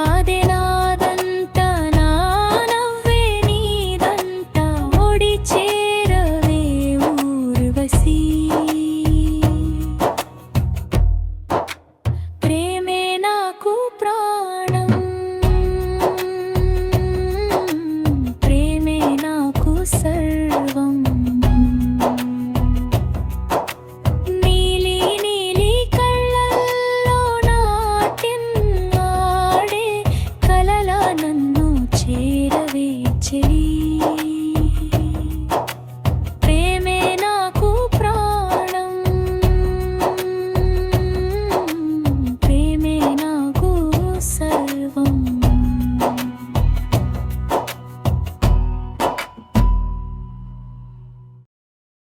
விடாதே